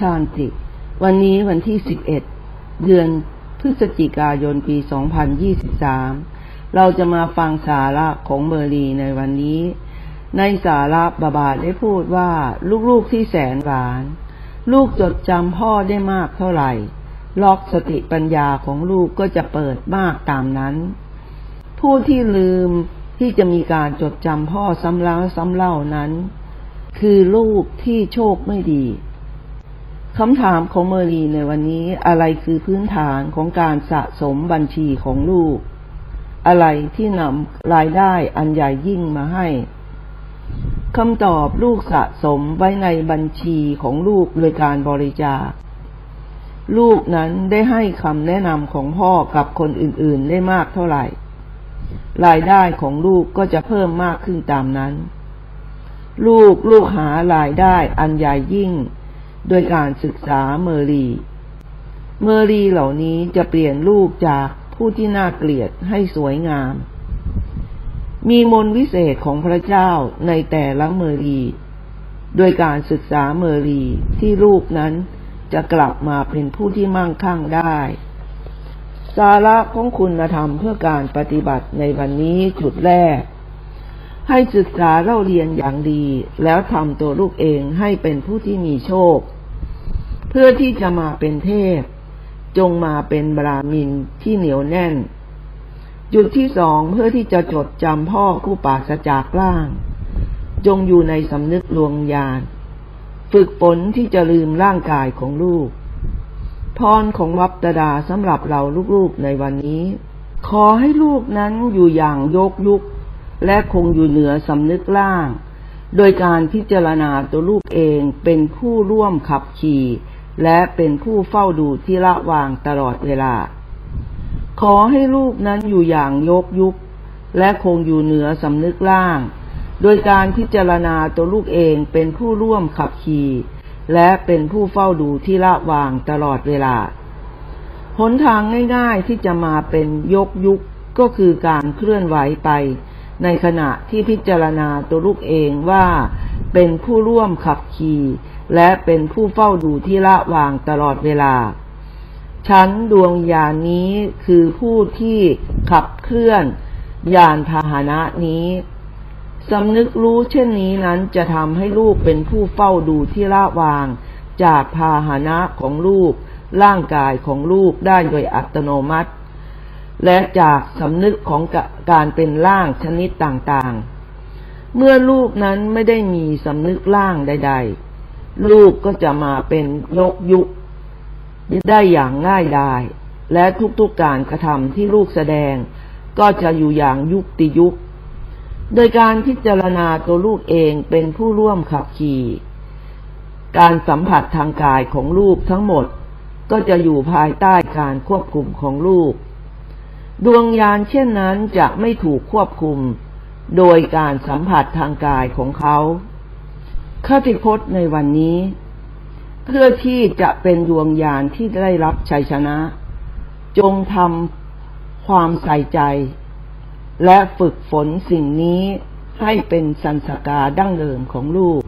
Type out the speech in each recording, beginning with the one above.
ชานติ วันนี้วันที่ 11 เดือนพฤศจิกายนปี 2023 เราจะมาฟังสาระของเมอรีในวันนี้ ในสาระบาบาได้พูดว่าลูกๆที่แสนหวาน ลูกจดจำพ่อได้มากเท่าไหร่ ล็อกสติปัญญาของลูกก็จะเปิดมากตามนั้น ผู้ที่ลืมที่จะมีการจดจำพ่อซ้ำแล้วซ้ำเล่านั้น คือลูกที่โชคไม่ดี คำถามของเมอรีในวันนี้อะไรคือพื้นฐานของการสะสมบัญชีของลูก อะไรที่นำรายได้อันใหญ่ยิ่งมาให้คำตอบลูกสะสมไว้ในบัญชีของลูกโดยการบริจาค ลูกนั้นได้ให้คำแนะนำของพ่อกับคนอื่นๆได้มากเท่าไหร่ รายได้ของลูกก็จะเพิ่มมากขึ้นตามนั้น ลูกลูกหารายได้อันใหญ่ยิ่ง โดยการศึกษาเมอรี เมอรีเหล่านี้จะเปลี่ยนลูกจากผู้ที่น่าเกลียดให้สวยงาม มีมนวิเศษของพระเจ้าในแต่ละเมอรี โดยการศึกษาเมอรีที่ลูกนั้นจะกลับมาเป็นผู้ที่มั่งคั่งได้ สาระของคุณธรรมเพื่อการปฏิบัติในวันนี้จุดแรก ให้ศึกษาเล่าเรียนอย่างดี แล้วทำตัวลูกเองให้เป็นผู้ที่มีโชค เพื่อที่จะมาเป็นเทพ จงมาเป็นบรามินที่เหนียวแน่น จุดที่สองเพื่อที่จะจดจำพ่อผู้ปราศจากร่าง จงอยู่ในสำนึกลวงญาณฝึกฝนที่จะลืมร่างกายของลูก พรของวัปตดาสำหรับเราลูกๆในวันนี้ ขอให้ลูกนั้นอยู่อย่างยกยุก และคงอยู่เหนือสำนึกล่าง โดยการพิจารณาตัวลูกเองเป็นผู้ร่วมขับขี่ และเป็นผู้เฝ้าดูที่ละวางตลอดเวลา ขอให้ลูกนั้นอยู่อย่างยกยุกและคงอยู่เหนือสำนึกล่าง โดยการพิจารณาตัวลูกเองเป็นผู้ร่วมขับขี่และเป็นผู้เฝ้าดูที่ละวางตลอดเวลา หนทางง่าย ๆที่จะมาเป็นยกยุกก็คือการเคลื่อนไหวไป ในขณะที่พิจารณาตัวลูกเองว่าเป็นผู้ร่วมขับขี่ และเป็นผู้เฝ้าดูที่ละวางตลอดเวลา ชั้นดวงยานนี้คือผู้ที่ขับเคลื่อนยานพาหนะนี้สำนึกรู้เช่นนี้นั้นจะทำให้ลูกเป็นผู้เฝ้าดูที่ละวาง จากพาหนะของลูก ร่างกายของลูกได้โดยอัตโนมัติ และจากสำนึกของการเป็นร่างชนิดต่างๆ เมื่อลูกนั้นไม่ได้มีสำนึกร่างใด ๆ ลูกก็จะมาเป็นยกยุกได้อย่างง่ายดาย และทุกๆการกระทำที่ลูกแสดง ก็จะอยู่อย่างยุคติยุค โดยการพิจารณาตัวลูกเองเป็นผู้ร่วมขับขี่ การสัมผัสทางกายของลูกทั้งหมด ก็จะอยู่ภายใต้การควบคุมของลูก ดวงยานเช่นนั้นจะไม่ถูกควบคุม โดยการสัมผัสทางกายของเขา คติพจน์ในวันนี้ เพื่อที่จะเป็นดวงยานที่ได้รับชัยชนะ จงทำความใส่ใจ และฝึกฝนสิ่งนี้ให้เป็นสันสกาดั้งเดิมของลูก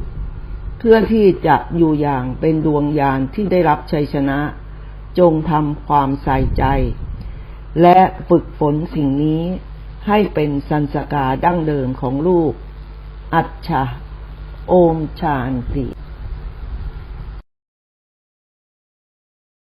เพื่อที่จะอยู่อย่างเป็นดวงยานที่ได้รับชัยชนะ จงทำความใส่ใจ และฝึกฝนสิ่งนี้ให้เป็นสันสกาดั้งเดิมของลูก อัจฉา โอมชานติ